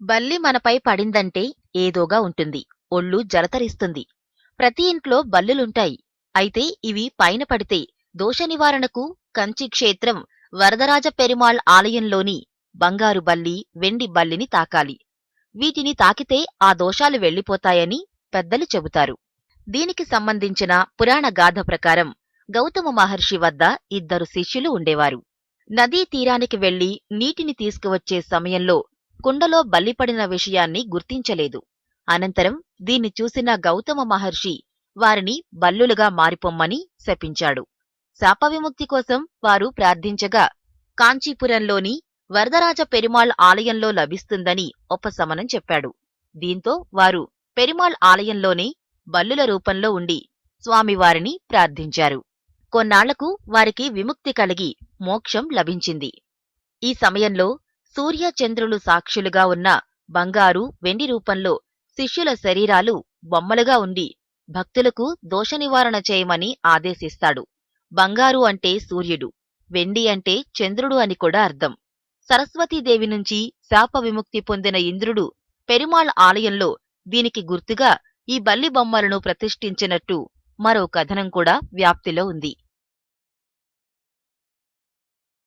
బల్లి మనపై పడిందంటే ఏదోగా ఉంటుంది. ఒళ్ళు జలతరిస్తుంది. ప్రతి ఇంట్లో బల్లులుంటాయి. అయితే ఇవి పైన పడితే దోష నివారణకు కంచి క్షేత్రం వరదరాజ పెరుమాళ్ ఆలయంలోని బంగారు బల్లి వెండి బల్లిని తాకాలి. వీటిని తాకితే ఆ దోషాలు వెళ్ళిపోతాయని పెద్దలు చెబుతారు. దీనికి సంబంధించిన పురాణ గాథ ప్రకారం గౌతమ మహర్షి వద్ద ఇద్దరు శిష్యులు ఉండేవారు. నదీ తీరానికి వెళ్ళి నీటిని తీసుకువచ్చే సమయంలో కుండలో బల్లిపడిన విషయాన్ని గుర్తించలేదు. అనంతరం దీన్ని చూసిన గౌతమ మహర్షి వారిని బల్లులుగా మారిపొమ్మని శపించాడు. శాప విముక్తి కోసం వారు ప్రార్థించగా కాంచీపురంలోని వరదరాజ పెరుమాళ్ ఆలయంలో లభిస్తుందని ఉపశమనం చెప్పాడు. దీంతో వారు పెరుమాళ్ ఆలయంలోనే బల్లుల రూపంలో ఉండి స్వామివారిని ప్రార్థించారు. కొన్నాళ్ళకు వారికి విముక్తి కలిగి మోక్షం లభించింది. ఈ సమయంలో సూర్య చంద్రులు సాక్షులుగా ఉన్న బంగారు వెండి రూపంలో శిష్యుల శరీరాలు బొమ్మలుగా ఉండి భక్తులకు దోష నివారణ చేయమని ఆదేశిస్తాడు. బంగారు అంటే సూర్యుడు వెండి అంటే చంద్రుడు అని కూడా అర్థం. సరస్వతీదేవి నుంచి శాప విముక్తి పొందిన ఇంద్రుడు పెరుమాళ్ ఆలయంలో దీనికి గుర్తుగా ఈ బల్లి బొమ్మలను ప్రతిష్ఠించినట్టు మరో కథనం కూడా వ్యాప్తిలో ఉంది.